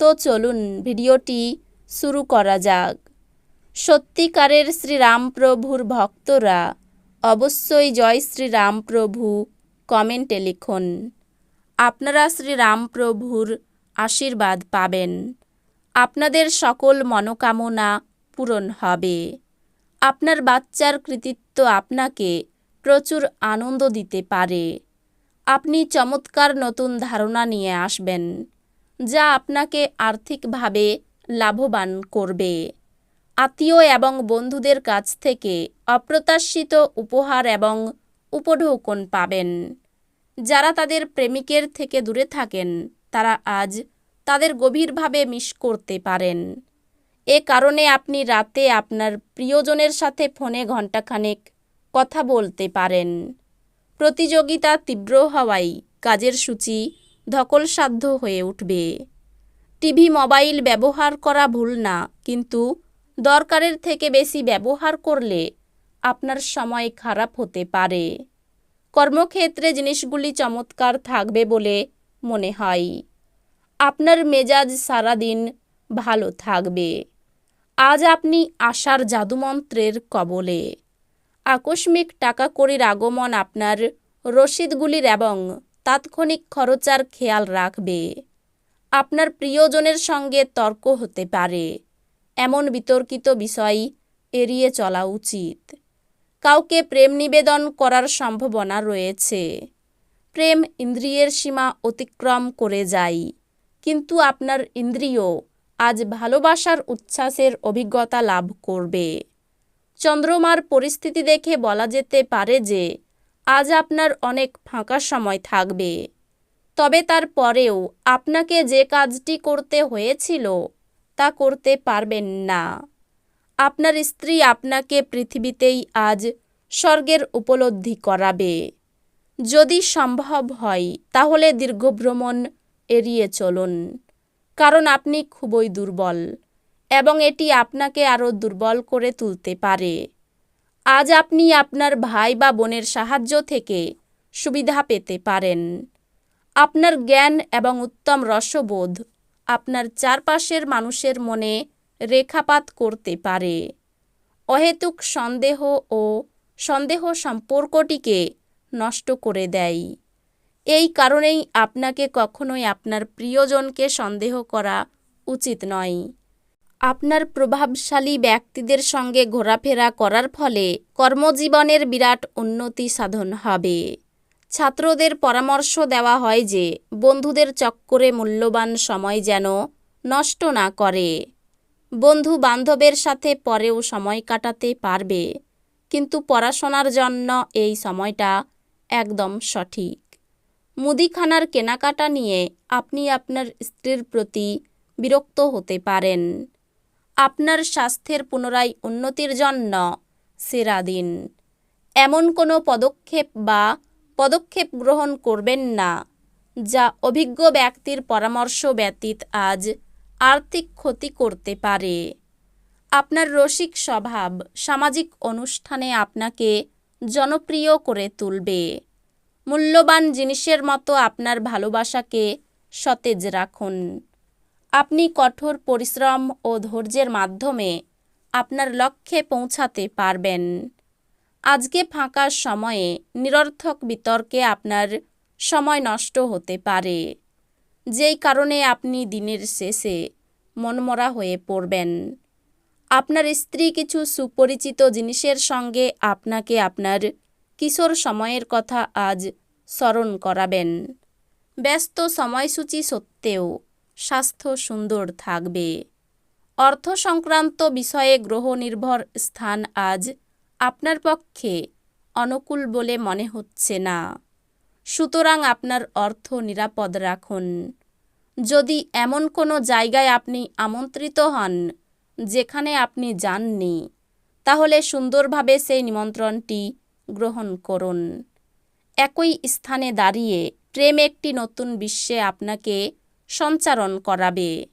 তো চলুন ভিডিওটি শুরু করা যাক। সত্যিকারের শ্রীরামপ্রভুর ভক্তরা অবশ্যই জয় শ্রীরামপ্রভু কমেন্টে লিখুন। আপনারা শ্রীরামপ্রভুর আশীর্বাদ পাবেন। আপনাদের সকল মনোকামনা পূরণ হবে। আপনার বাচ্চার কৃতিত্ব আপনাকে প্রচুর আনন্দ দিতে পারে। আপনি চমৎকার নতুন ধারণা নিয়ে আসবেন। যা আপনাকে আর্থিকভাবে লাভবান করবে। আত্মীয় এবং বন্ধুদের কাছ থেকে অপ্রত্যাশিত উপহার এবং উপঢৌকন পাবেন। যারা তাদের প্রেমিকের থেকে দূরে থাকেন, তারা আজ তাদের গভীরভাবে মিস করতে পারেন। এ কারণে আপনি রাতে আপনার প্রিয়জনের সাথে ফোনে ঘণ্টাখানেক কথা বলতে পারেন। প্রতিযোগিতা তীব্র হওয়ায় কাজের সূচি ধকলসাধ্য হয়ে উঠবে। টিভি মোবাইল ব্যবহার করা ভুল না, কিন্তু দরকারের থেকে বেশি ব্যবহার করলে আপনার সময় খারাপ হতে পারে। কর্মক্ষেত্রে জিনিসগুলি চমৎকার থাকবে বলে মনে হয়। আপনার মেজাজ সারাদিন ভালো থাকবে। আজ আপনি আশার জাদুমন্ত্রের কবলে। আকস্মিক টাকা কড়ির আগমন আপনার রসিদগুলির এবং তাৎক্ষণিক খরচার খেয়াল রাখবে। আপনার প্রিয়জনের সঙ্গে তর্ক হতে পারে। এমন বিতর্কিত বিষয় এড়িয়ে চলা উচিত। কাউকে প্রেম নিবেদন করার সম্ভাবনা রয়েছে। প্রেম ইন্দ্রিয়ের সীমা অতিক্রম করে যায়। কিন্তু আপনার ইন্দ্রিয় আজ ভালোবাসার উচ্ছ্বাসের অভিজ্ঞতা লাভ করবে। চন্দ্রমার পরিস্থিতি দেখে বলা যেতে পারে যে আজ আপনার অনেক ফাঁকা সময় থাকবে। তবে তার পরেও আপনাকে যে কাজটি করতে হয়েছিল, তা করতে পারবেন না। আপনার স্ত্রী আপনাকে পৃথিবীতেই আজ স্বর্গের উপলব্ধি করাবে। যদি সম্ভব হয়, তাহলে দীর্ঘভ্রমণ এড়িয়ে চলুন, কারণ আপনি খুবই দুর্বল, এবং এটি আপনাকে আরও দুর্বল করে তুলতে পারে। আজ আপনি আপনার ভাই বা বোনের সাহায্য থেকে সুবিধা পেতে পারেন। আপনার জ্ঞান এবং উত্তম রসবোধ আপনার চারপাশের মানুষের মনে রেখাপাত করতে পারে। অহেতুক সন্দেহ ও সন্দেহ সম্পর্কটিকে নষ্ট করে দেয়। এই কারণেই আপনাকে কখনোই আপনার প্রিয়জনকে সন্দেহ করা উচিত নয়। আপনার প্রভাবশালী ব্যক্তিদের সঙ্গে ঘোরাফেরা করার ফলে কর্মজীবনের বিরাট উন্নতি সাধন হবে। ছাত্রদের পরামর্শ দেওয়া হয় যে, বন্ধুদের চক্করে মূল্যবান সময় যেন নষ্ট না করে। বন্ধু বান্ধবের সাথে পরেও সময় কাটাতে পারবে, কিন্তু পড়াশোনার জন্য এই সময়টা একদম সঠিক। মুদিখানার কেনাকাটা নিয়ে আপনি আপনার স্ত্রীর প্রতি বিরক্ত হতে পারেন। আপনার স্বাস্থ্যের পুনরায় উন্নতির জন্য সেরা দিন। এমন কোনো পদক্ষেপ বা পদক্ষেপ গ্রহণ করবেন না, যা অভিজ্ঞ ব্যক্তির পরামর্শ ব্যতীত আজ আর্থিক ক্ষতি করতে পারে। আপনার রসিক স্বভাব সামাজিক অনুষ্ঠানে আপনাকে জনপ্রিয় করে তুলবে। মূল্যবান জিনিসের মতো আপনার ভালোবাসাকে সতেজ রাখুন। আপনি কঠোর পরিশ্রম ও ধৈর্যের মাধ্যমে আপনার লক্ষ্যে পৌঁছাতে পারবেন। আজকে ফাঁকা সময়ে নিরর্থক বিতর্কে আপনার সময় নষ্ট হতে পারে। যেই কারণে আপনি দিনের শেষে মনমরা হয়ে পড়বেন। আপনার স্ত্রী কিছু সুপরিচিত জিনিসের সঙ্গে আপনাকে আপনার কিশোর সময়ের কথা আজ স্মরণ করাবেন। ব্যস্ত সময়সূচি সত্ত্বেও স্বাস্থ্য সুন্দর থাকবে। অর্থ সংক্রান্ত বিষয়ে গ্রহ নির্ভর স্থান আজ আপনার পক্ষে অনুকূল বলে মনে হচ্ছে না। সুতরাং আপনার অর্থ নিরাপদ রাখুন। যদি এমন কোনো জায়গায় আপনি আমন্ত্রিত হন যেখানে আপনি যাননি, তাহলে সুন্দরভাবে সেই নিমন্ত্রণটি গ্রহণ করুন। একই স্থানে দাঁড়িয়ে প্রেম একটি নতুন বিশ্বে আপনাকে সঞ্চারণ করাবে।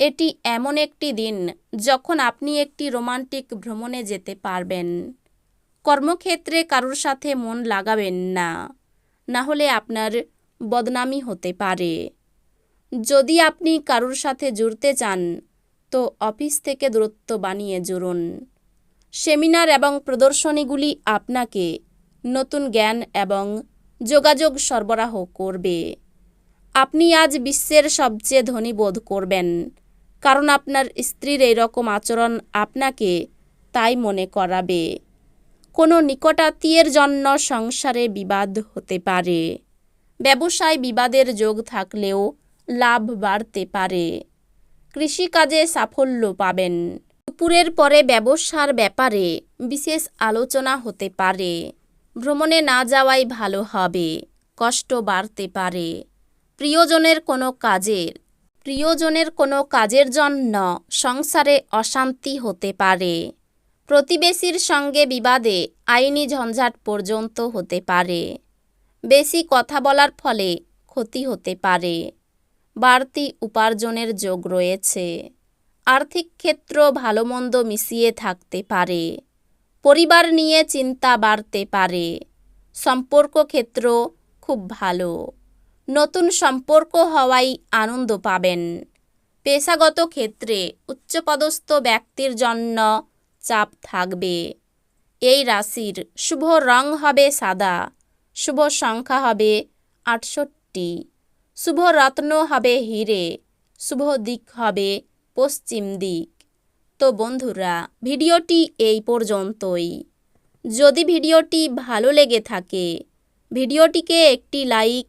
এটি এমন একটি দিন যখন আপনি একটি রোমান্টিক ভ্রমণে যেতে পারবেন। কর্মক্ষেত্রে কারোর সাথে মন লাগাবেন না না হলে আপনার বদনামি হতে পারে। যদি আপনি কারোর সাথে জুড়তে চান, তো অফিস থেকে দূরত্ব বানিয়ে জুড়ুন। সেমিনার এবং প্রদর্শনীগুলি আপনাকে নতুন জ্ঞান এবং যোগাযোগ সরবরাহ করবে। আপনি আজ বিশ্বের সবচেয়ে ধনী বোধ করবেন। কারণ আপনার স্ত্রীর এইরকম আচরণ আপনাকে তাই মনে করাবে। কোনো নিকটাত্মীয়ের জন্য সংসারে বিবাদ হতে পারে। ব্যবসায় বিবাদের যোগ থাকলেও লাভ বাড়তে পারে। কৃষিকাজে সাফল্য পাবেন। দুপুরের পরে ব্যবসার ব্যাপারে বিশেষ আলোচনা হতে পারে। ভ্রমণে না যাওয়াই ভালো হবে। কষ্ট বাড়তে পারে। প্রিয়জনের কোনো কাজের, প্রিয়জনের কোনো কাজের জন্য সংসারে অশান্তি হতে পারে। প্রতিবেশীর সঙ্গে বিবাদে আইনি ঝঞ্ঝাট পর্যন্ত হতে পারে। বেশি কথা বলার ফলে ক্ষতি হতে পারে। বাড়তি উপার্জনের যোগ রয়েছে। আর্থিক ক্ষেত্র ভালো মন্দ মিশিয়ে থাকতে পারে। পরিবার নিয়ে চিন্তা বাড়তে পারে। সম্পর্ক ক্ষেত্র খুব ভালো। নতুন সম্পর্ক হওয়াই আনন্দ পাবেন। পেশাগত ক্ষেত্রে উচ্চপদস্থ ব্যক্তির জন্য চাপ থাকবে। এই রাশির শুভ রং হবে সাদা, শুভ সংখ্যা হবে আটষট্টি, শুভ রত্ন হবে হিরে, শুভ দিক হবে পশ্চিম দিক। তো বন্ধুরা, ভিডিওটি এই পর্যন্তই। যদি ভিডিওটি ভালো লেগে থাকে, ভিডিওটিকে একটি লাইক